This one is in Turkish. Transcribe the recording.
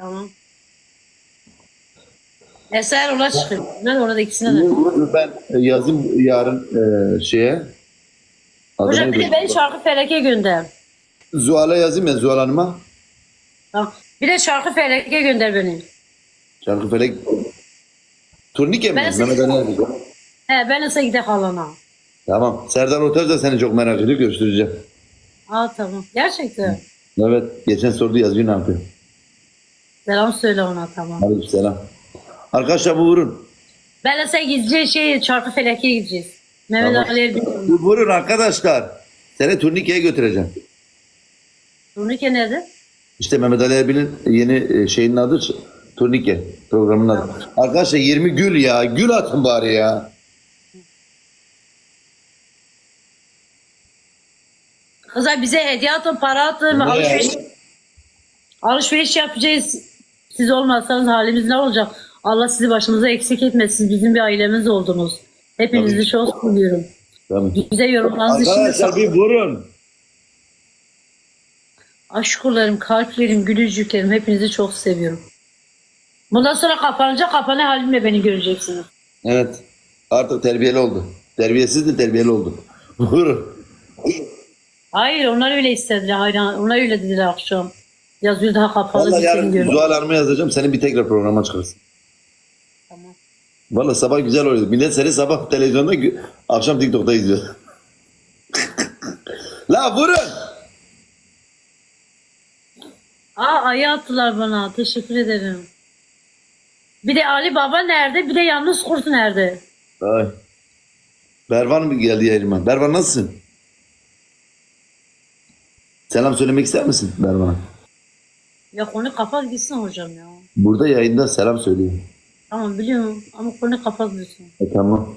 Tamam. Eser ola çıkıyor. Ben orada ikisine de. Ben yazayım yarın e, şeye. Hocam bir de beni şarkı feleke gönder. Zuhal'a yazayım ya Zuhal Hanım'a. Tamam. Bir de şarkı feleke gönder beni. Şarkı felek. Turnike mi? Ben Mehmet Ali Erbil. He ben ise gidek alana. Tamam. Serdar Ortaç da seni çok merak ediyor. Göstereceğim. Aa tamam. Gerçekten. Evet. Geçen sordu yazıyor ne yapıyor. Selam söyle ona tamam. Aleyküm selam. Arkadaşlar bu vurun. Ben ise gideceğiz şey şarkı feleke gideceğiz. Mehmet Tamam. Ali Erbil. Bu vurun arkadaşlar. Seni turnike'ye götüreceğim. Turnike nerede? İşte Mehmet Ali Erbil'in yeni e, şeyinin adı Turnike programının adı. Arkadaşlar 20 gül ya. Gül atın bari ya. Kızlar bize hediye atın, para atın, Ne alışveriş, alışveriş yapacağız. Siz olmazsanız halimiz ne olacak? Allah sizi başımıza eksik etmesin. Bizim bir ailemiz oldunuz. Hepinizi Tabii. çok seviyorum. Bize yorumlarınız için de Arkadaşlar bir vurun. Aşkurlarım, kalplerim, gülücüklerim hepinizi çok seviyorum. Bundan sonra kapanınca kapanı halimle beni göreceksiniz. Evet. Artık terbiyeli oldu. Terbiyesiz de terbiyeli oldu. Vurun. Hayır onlar öyle istediler. Hayır, onlar öyle dediler akşam. Yazıyor daha kapalı Vallahi bir seni yarın görüyorum. Zuhal Hanım'a yazacağım. Seni bir tekrar programa çıkarsın. Tamam. Vallahi sabah güzel oluyor. Millet seni sabah televizyonda akşam TikTok'ta izliyor. La vurun. Aa ayı attılar bana. Teşekkür ederim. Bir de Ali Baba nerede? Bir de Yalnız Kurt nerede? Ay. Bervan mı geldi yayınıma? Bervan nasılsın? Selam söylemek ister misin Bervan'a? Ya konu kapat gitsin hocam ya. Burada yayında selam söylüyor. Tamam biliyorum ama konu kapat lütfen. E, tamam.